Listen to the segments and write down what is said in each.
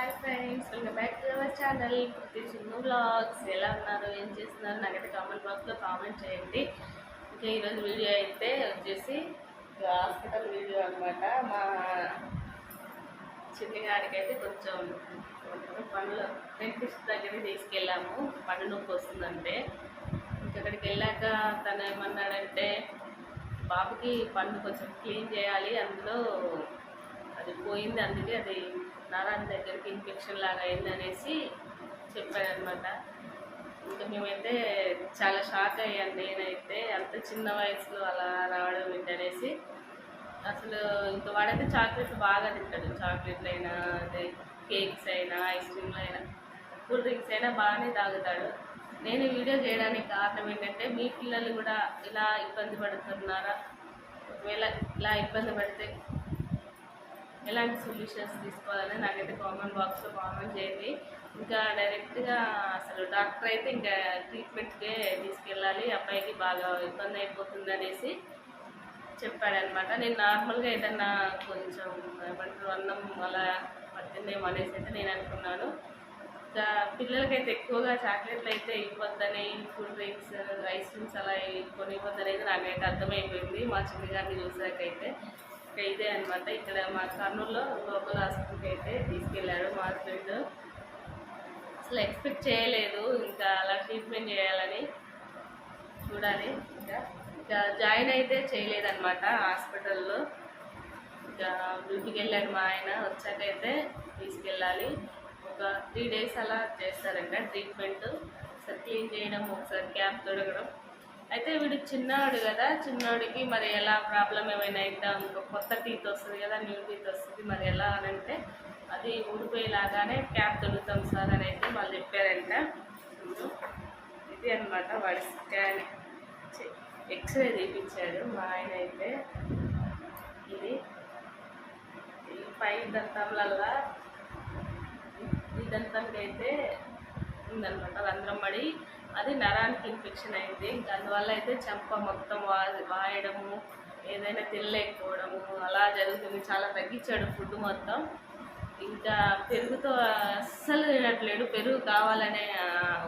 Hi friends welcome back to our channel ప్రతి చిన్న blogs ఎలా ఉన్నారు? ఏం చేస్తున్నారు? నాకైతే కామెంట్ బాక్స్లో కామెంట్ చేయండి. ఇంకా ఈరోజు వీడియో అయితే వచ్చేసి హాస్పిటల్ వీడియో అనమాట మా చిన్నిగారికి అయితే కొంచెం పనులు డెంటిస్ట్ దగ్గరికి తీసుకెళ్ళాము. పండు నొప్పి వస్తుందంటే. ఇంకా అక్కడికి వెళ్ళాక తను ఏమన్నాడంటే బాబుకి పండు కొంచెం క్లీన్ చేయాలి. అందులో అది పోయింది అందుకే అది నరాల దగ్గరికి ఇన్ఫెక్షన్ లాగా అయిందనేసి చెప్పారనమాట ఇంకా మేమైతే చాలా షాక్ అయ్యాను. నేనైతే అంత చిన్న వయసులో అలా రావడం ఏంటనేసి అసలు ఇంకా వాడైతే చాక్లెట్లు బాగా తింటాడు. చాక్లెట్లు అయినా అదే కేక్స్ అయినా ఐస్ క్రీమ్లు అయినా కూల్ డ్రింక్స్ అయినా బాగానే తాగుతాడు. నేను వీడియో చేయడానికి కారణం ఏంటంటే మీ పిల్లలు కూడా ఇలా ఇబ్బంది పడుతున్నారా? ఒకవేళ ఇలా ఇబ్బంది పడితే ఎలాంటి సొల్యూషన్స్ తీసుకోవాలని నాకైతే కామెంట్ బాక్స్లో కామెంట్ చేయండి. ఇంకా డైరెక్ట్గా అసలు డాక్టర్ అయితే ఇంకా ట్రీట్మెంట్కే తీసుకెళ్ళాలి. అబ్బాయికి బాగా ఇబ్బంది అయిపోతుంది అనేసి చెప్పాడనమాట. నేను నార్మల్గా ఏదన్నా కొంచెం ఏమంటారు అన్నం అలా పట్టిందేమో అనేసి అయితే నేను అనుకున్నాను. ఇంకా పిల్లలకైతే ఎక్కువగా చాక్లెట్లు అయితే ఇవ్వద్దని కూల్ డ్రింక్స్ ఐస్ క్రీమ్స్ అలా కొనివ్వద్దనేది నాకైతే అర్థమైపోయింది మా చిన్నగారిని చూసాకైతే. ఇదే అనమాట ఇక్కడ మా కర్నూలులో లోకల్ హాస్పిటల్కి అయితే తీసుకెళ్ళాడు మా హస్బెండ్. అసలు ఎక్స్పెక్ట్ చేయలేదు ఇంకా అలా ట్రీట్మెంట్ చేయాలని చూడాలి. ఇంకా ఇంకా జాయిన్ అయితే చేయలేదన్నమాట హాస్పిటల్లో. ఇంకా డ్యూటీకి వెళ్ళాడు మా ఆయన వచ్చాకైతే తీసుకెళ్ళాలి. ఒక త్రీ డేస్ అలా చేస్తారంట ట్రీట్మెంట్. ఒకసారి క్లీన్ చేయడం ఒకసారి క్యాప్ తొడగడం. అయితే వీడు చిన్నవాడు కదా చిన్నవాడికి మరి ఎలా ప్రాబ్లం ఏమైనా అయితే ఇంకో కొత్త టీత్ వస్తుంది కదా న్యూ టీత్ వస్తుంది మరి ఎలా అని అంటే అది ఊడిపోయేలాగానే క్యాప్ తొడుగుతాం సార్ అని అయితే వాళ్ళు చెప్పారంట. ఇది అనమాట వాడి స్కాన్ ఎక్స్రే తీపించాడు మా ఆయన అయితే. ఇది ఈ పై దంతంలల్లా ఈ దంతానికి అయితే ఉందన్నమాట రంధ్రం పడి అది నరానికి ఇన్ఫెక్షన్ అయింది. దానివల్ల అందువల్ల అయితే చెంప మొత్తం వా వాయడము ఏదైనా తినలేకపోవడము అలా జరుగుతుంది. చాలా తగ్గించాడు ఫుడ్ మొత్తం. ఇంకా పెరుగుతో అస్సలు తినట్లేడు. పెరుగు కావాలనే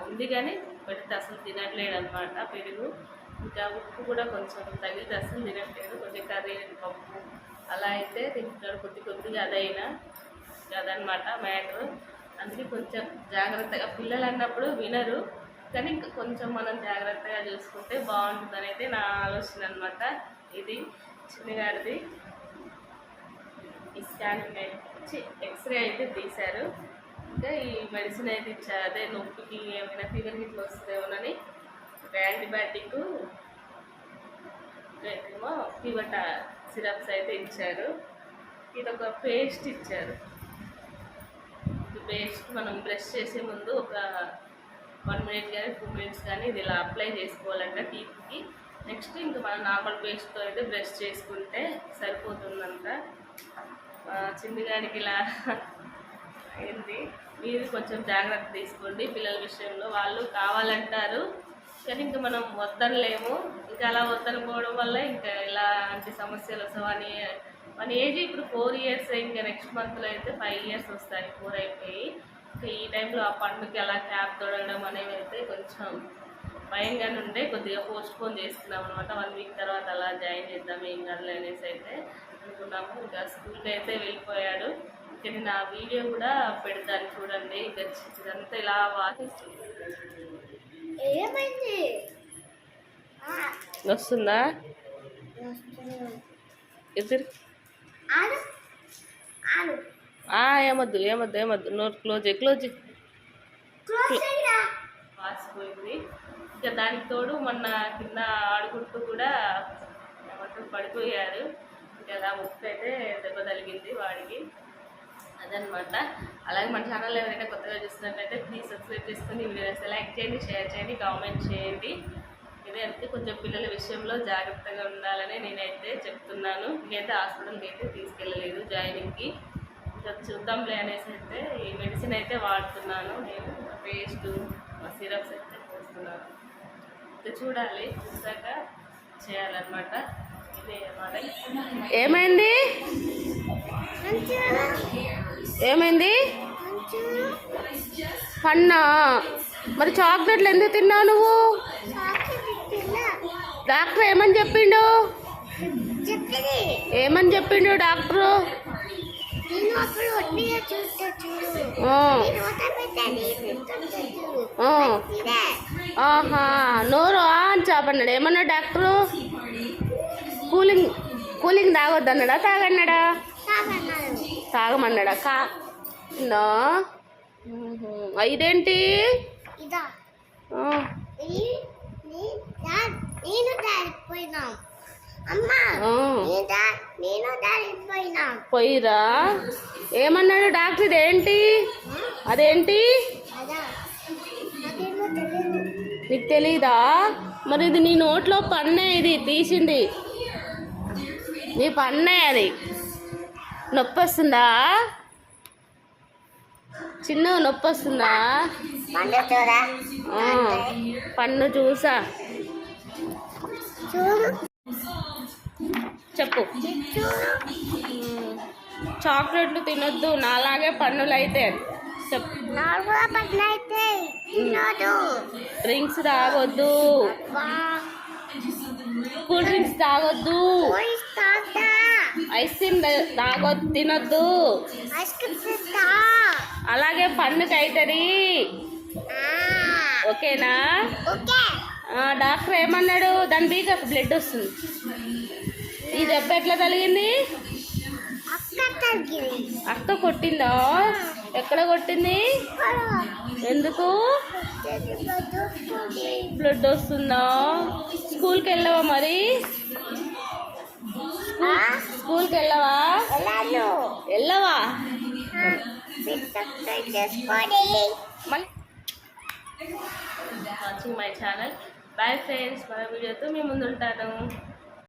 ఉంది కానీ పెడితే అసలు తినట్లేడు అనమాట పెరుగు. ఇంకా ఉప్పు కూడా కొంచెం తగిలితే అసలు తినట్లేదు కొంచెం కర్రీ పప్పు అలా అయితే తింటున్నాడు కొద్ది కొద్దిగా అదైనా. అదనమాట మ్యాటర్. అందుకే కొంచెం జాగ్రత్తగా పిల్లలు అన్నప్పుడు వినరు. కానీ ఇంకా కొంచెం మనం జాగ్రత్తగా చూసుకుంటే బాగుంటుంది అయితే నా ఆలోచన అనమాట ఇది చిన్నగారిది. ఈ స్కానింగ్ వచ్చి ఎక్స్రే అయితే తీశారు. ఇంకా ఈ మెడిసిన్ అయితే ఇచ్చారు. అదే నొప్పికి ఏమైనా ఫీవర్ గిట్ల వస్తుందేమోనని ఒక యాంటీబయాటిక్ ఏమో ఫీవర్ సిరప్స్ అయితే ఇచ్చారు. ఇది ఒక పేస్ట్ ఇచ్చారు. ఈ పేస్ట్ మనం బ్రష్ చేసే ముందు ఒక వన్ మినిట్ కానీ టూ మినిట్స్ కానీ ఇది ఇలా అప్లై చేసుకోవాలంట టీత్కి నెక్స్ట్ ఇంకా మనం నార్మల్ పేస్ట్తో అయితే బ్రష్ చేసుకుంటే సరిపోతుందంట. చిన్నగానికి ఇలా అయింది మీరు కొంచెం జాగ్రత్త తీసుకోండి. పిల్లల విషయంలో వాళ్ళు కావాలంటారు. కానీ ఇంకా మనం వద్దనలేము. ఇంకా అలా వద్దనుకోవడం వల్ల ఇంకా ఇలాంటి సమస్యలు వస్తామని మన ఏజ్ ఇప్పుడు ఫోర్ ఇయర్స్ ఇంకా నెక్స్ట్ మంత్లో అయితే ఫైవ్ ఇయర్స్ వస్తాయి. ఫోర్ అయిపోయి. ఇంకా ఈ టైంలో ఆ పండుగకి అలా క్యాప్ తొడగడం అనేవి అయితే కొంచెం భయంగానే ఉండే. కొద్దిగా పోస్ట్ పోన్ చేసుకున్నాం అనమాట వన్ వీక్ తర్వాత అలా జాయిన్ చేద్దాం ఏం కాదులే అనేసి అయితే అనుకున్నాము. ఇంకా స్కూల్కి అయితే వెళ్ళిపోయాడు. ఇంకా నేను ఆ వీడియో కూడా పెడతాను చూడండి. ఇంకా ఇదంతా ఇలా ఏమైంది? వస్తుందా. ఎదురు. ఏమొద్దు ఏమొద్దు ఏమొద్దు. నోట్ క్లోజ్ క్లోజ్ వాసిపోయింది. ఇంకా దానికి తోడు మొన్న కింద ఆడుకుంటూ కూడా ఏమంటారు పడిపోయాడు ఇంకా అలా ముక్కు అయితే దెబ్బ తగిలింది వాడికి. అదనమాట. అలాగే మన ఛానల్ ఎవరైనా కొత్తగా చూస్తున్నట్లయితే ప్లీజ్ సబ్స్క్రైబ్ చేసుకుని వీడియోస్ లైక్ చేయండి షేర్ చేయండి కామెంట్ చేయండి. ఇదే అంటే కొంచెం పిల్లల విషయంలో జాగ్రత్తగా ఉండాలని నేనైతే చెప్తున్నాను. ఇంకైతే హాస్పిటల్కి అయితే తీసుకెళ్ళలేదు జాయినింగ్కి. చూద్దాంలే అనేసి అయితే ఈ మెడిసిన్ అయితే వాడుతున్నాను. నేను పేస్ట్ సిరప్స్ అయితే పోస్తున్నాను. చూడాలి చూసాక చేయాలన్నమాట. ఏమైంది? ఏమైంది? పన్నా మరి చాక్లెట్లు ఎందుకు తిన్నావు నువ్వు? డాక్టర్ ఏమని చెప్పిండు? చెప్పింది. ఏమని చెప్పిండు డాక్టరు? ఆహా నోరు అని చాపన్నాడు? ఏమన్నా డాక్టరు? కూలింగ్ కూలింగ్ తాగొద్దన్నాడా? తాగన్నాడా? తాగన్నాడు తాగమన్నాడా? కా నా. ఇదేంటి నేను పోయిరా? ఏమన్నాడు డాక్టర్ ఇదేంటి? అదేంటి? నీకు తెలీదా? మరి ఇది నీ నోట్లో పన్నే ఇది తీసింది. నీ పన్నే అది. నొప్పి వస్తుందా చిన్న నొప్పి వస్తుందా పన్ను చూసా. చెప్పు. చాక్లెట్లు తినొద్దు నాలాగే పన్నులు అయితే చెప్పు డ్రింక్స్ తాగొద్దు. కూల్ డ్రింక్స్ తాగొద్దు. ఐస్ క్రీమ్ తాగొద్దు తినొద్దు. అలాగే పన్నుకి అవుతుంది ఓకేనా? డాక్టర్ ఏమన్నాడు? దాని బీక బ్లడ్ వస్తుంది. ఈ దెబ్బ ఎట్లా తగిలింది? అక్క కొట్టిందా? ఎక్కడ కొట్టింది? ఎందుకు? బ్లడ్ వస్తుందా? స్కూల్కి వెళ్ళవా మరి? స్కూల్కి వెళ్ళవా? వెళ్ళవా? Watching my channel bye friends మన వీడియోతో మేము ముందు ఉంటాను.